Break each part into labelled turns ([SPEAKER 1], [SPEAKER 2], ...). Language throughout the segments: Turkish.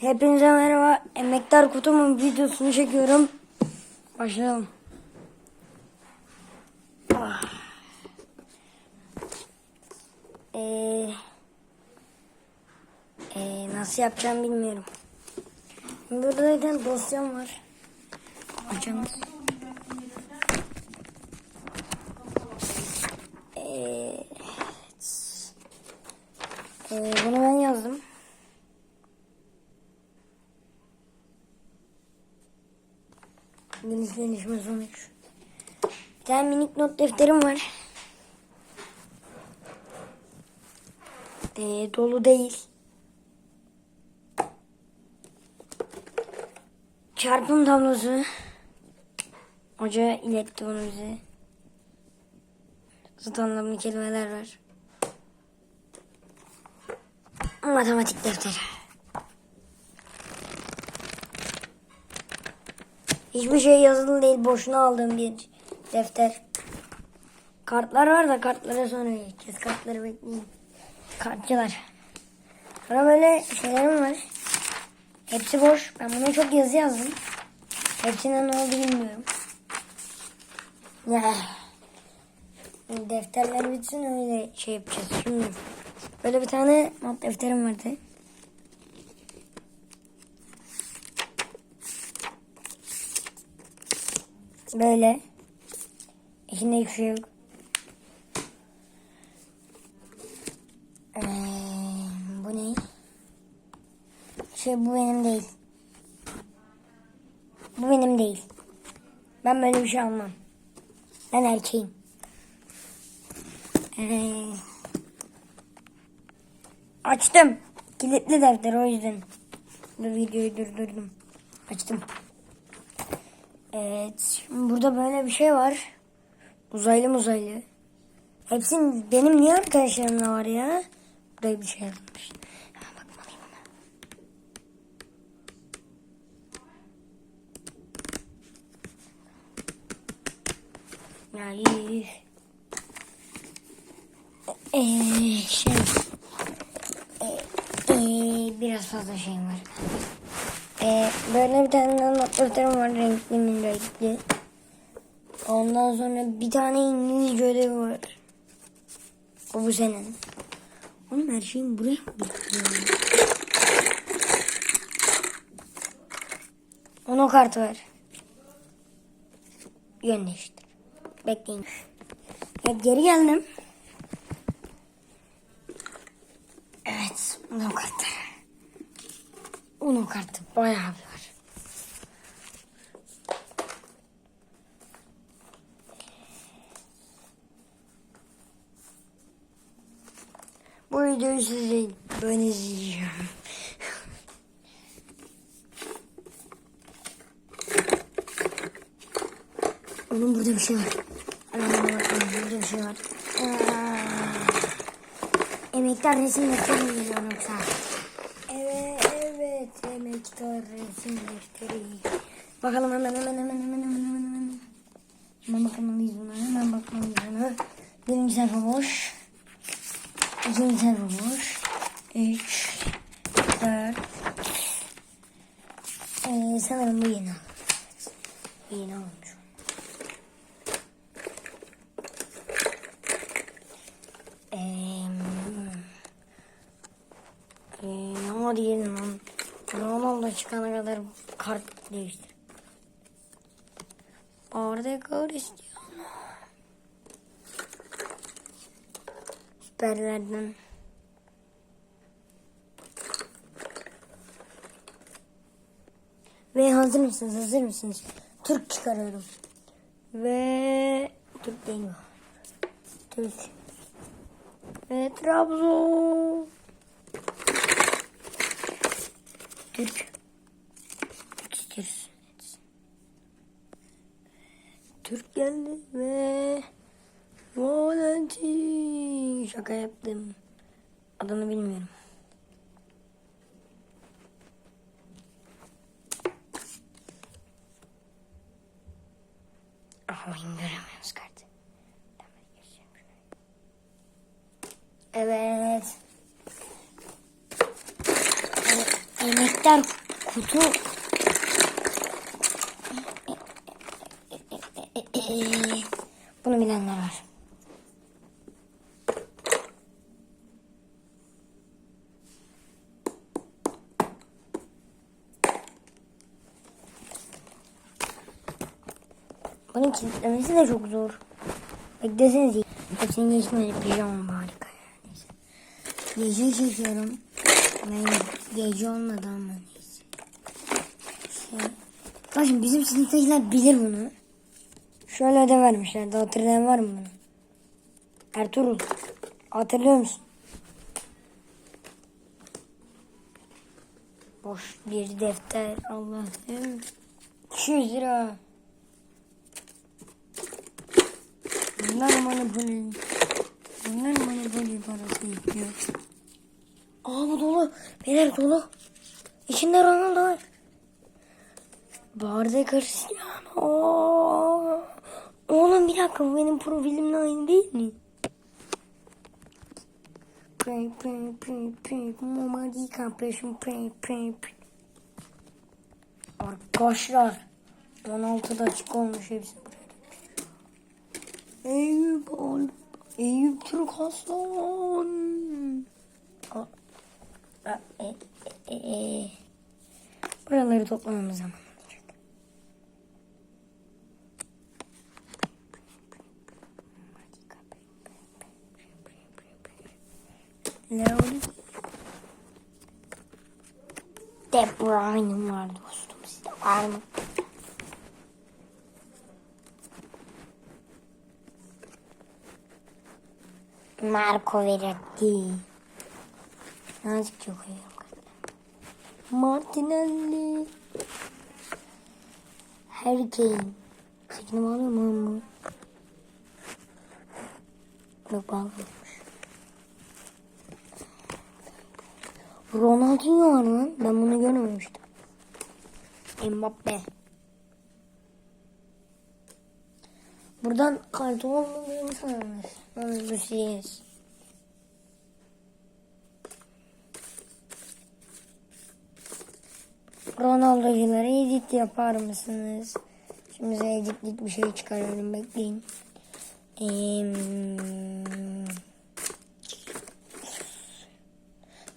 [SPEAKER 1] Hepinize merhaba. Emektar kutumun videosunu çekiyorum. Başlayalım. Ah. Ee, ee, nasıl yapacağım bilmiyorum. Burada tane dosyam var. Açalım. Ee, ee, bunu ben gelişme sonuç. Bir tane minik not defterim var. Ee, dolu değil. Çarpım tablosu. Hoca iletti bunu bize. Zıt anlamlı kelimeler var. Matematik defteri. Hiçbir şey yazılı değil. Boşuna aldığım bir defter. Kartlar var da kartlara sonra geçeceğiz. Kartları bekleyin. Kartçılar. Sonra böyle şeylerim var. Hepsi boş. Ben buna çok yazı yazdım. Hepsine ne oldu bilmiyorum. Ya. Defterler bitsin öyle şey yapacağız. Şimdi böyle bir tane not defterim vardı. Böyle. İçinde hiçbir şey yok. Ee, bu ne? Şey bu benim değil. Bu benim değil. Ben böyle bir şey almam. Ben erkeğim. Ee, açtım. Kilitli defter o yüzden. Dur videoyu durdurdum. Açtım. Evet. Şimdi burada böyle bir şey var. Uzaylı uzaylı. Hepsinin benim niye arkadaşlarımda var ya? Buraya bir şey yazmış. Bakmalıyım ona. Ya iyi. Ee, şey. Ee, ee, biraz fazla şeyim var. Ee, böyle bir tane defterim var renkli mi renkli. Ondan sonra bir tane İngilizce ödevi var. O bu senin. Oğlum her şeyin buraya bitiyor? Onu kartı ver. Yön değiştir. Bekleyin. Ya geri geldim. Evet. Onun kartı. Onun kartı bayağı bir var. Bu videoyu size ben izleyeceğim. Oğlum burada bir şey var. Aman, burada bir şey var. Aa, Emektar resim defteri geliyor yoksa? Evet, evet. Emektar resim defteri. Bakalım hemen hemen hemen hemen. Hemen bakmalıyız buna. Hemen bakmalıyız buna. Birinci sayfa boş. İkinci sayfa boş. Üç. Dört. Ee, sanırım bu yeni. Yeni olmuş. Eee... Eee... Ama diyelim lan. Ronaldo çıkana kadar kart değiştir. Orada Cristiano. Süperlerden. Ve hazır mısınız? Hazır mısınız? Türk çıkarıyorum. Ve Türk değil mi? Türk. Ve Trabzon. Türk. Türk geldi ve Valentin. Şaka yaptım. Adını bilmiyorum. Ama göremiyoruz kartı. Evet. Emektar kutu. Bunu bilenler var. Bunun kilitlemesi de çok zor. Beklesenize. Hepsini geçmedi. Pijama harika yani. Gece çekiyorum. Ben gece olmadı ama neyse. Şey. Bak şimdi bizim sınıftakiler bilir bunu. Şöyle ödev vermişlerdi. Hatırlayan var mı bunu? Ertuğrul. Hatırlıyor musun? Boş bir defter. Allah'ım. 200 lira. Bunlar monopoli. Bunlar monopoli parası yapıyor. Aa bu dolu. Beyler dolu. İçinde Ronaldo var. Barda Cristiano. Oğlum bir dakika bu benim profilimle aynı değil mi? Pray pray pray pray. Mama decompression pray pray pray. Arkadaşlar 16'da açık olmuş hepsi. Eyüp ol. Eyüp Türk Aslan. E, e, e. Buraları toplamamız zaman olacak. Leon. De Bruyne'ım var dostum. Sizde var mı? Marco Verratti. Nazikçe koyuyorum. Martinelli. Harry Kane. Sekini bağlıyor mu? Yok bağlıyormuş. Ronaldinho var lan. Ben bunu görmemiştim. Mbappe. Buradan kartı olmadığını sanırız. Hızlısıyız. Ronaldo'culara edit yapar mısınız? Şimdi size editlik bir şey çıkarıyorum bekleyin. Eee...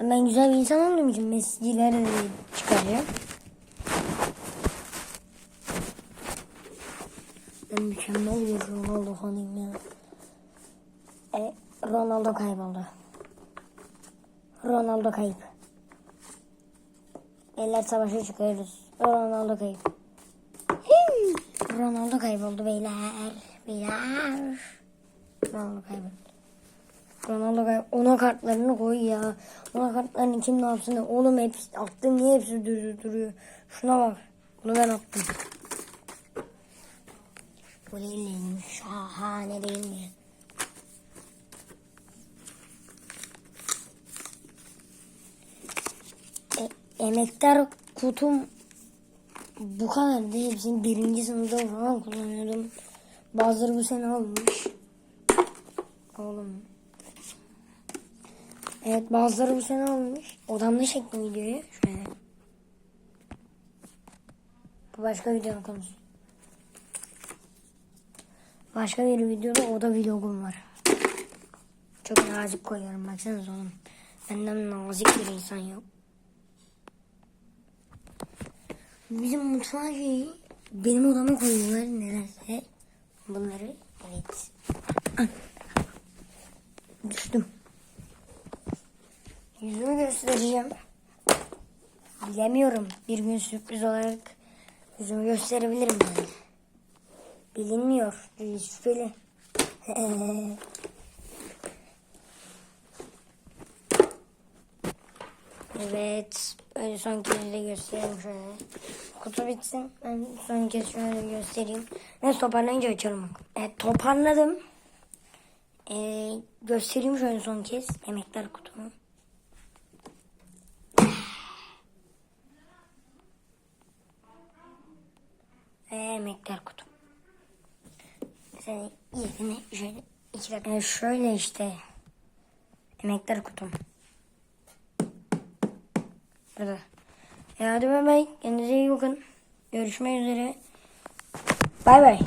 [SPEAKER 1] Ben güzel bir insan olduğum için mesajları de. Ben mükemmel bir Ronaldo fanıyım ya. E, Ronaldo kayboldu. Ronaldo kayıp. Eller savaşa çıkıyoruz. Ronaldo kayıp. Ronaldo kayboldu beyler. Beyler. Ronaldo kayboldu. Ronaldo kayboldu. Ona kartlarını koy ya. Ona kartlarını kim ne yapsın? Oğlum hepsi attım niye hepsi duruyor, duruyor. Şuna bak. Bunu ben attım. Bu değil mi? Şahane değil mi? E, emektar kutum bu kadar değil. Hepsini birinci sınıfta falan kullanıyordum. Bazıları bu sene almış. Oğlum. Evet bazıları bu sene almış. Odamda çektim videoyu. Şöyle. Bu başka videonun konusu. Başka bir videoda oda vlogum var. Çok nazik koyuyorum baksanıza oğlum. Benden nazik bir insan yok. Bizim mutfağın şeyi benim odama koyuyorlar nedense. Bunları evet. Ay. Düştüm. Yüzümü göstereceğim. Bilemiyorum. Bir gün sürpriz olarak yüzümü gösterebilirim yani. Bilinmiyor. Şüpheli. evet. Böyle son kez de göstereyim şöyle. Kutu bitsin. Ben son kez şöyle göstereyim. Ben toparlayınca açarım. Evet toparladım. Ee, göstereyim şöyle son kez. Emekler kutumu. Ve emekler kutum. Sen yerini şöyle iki dakika. Ee, şöyle işte. Emekler kutum. Burada. E hadi bay bay. Kendinize iyi bakın. Görüşmek üzere. Bay bay.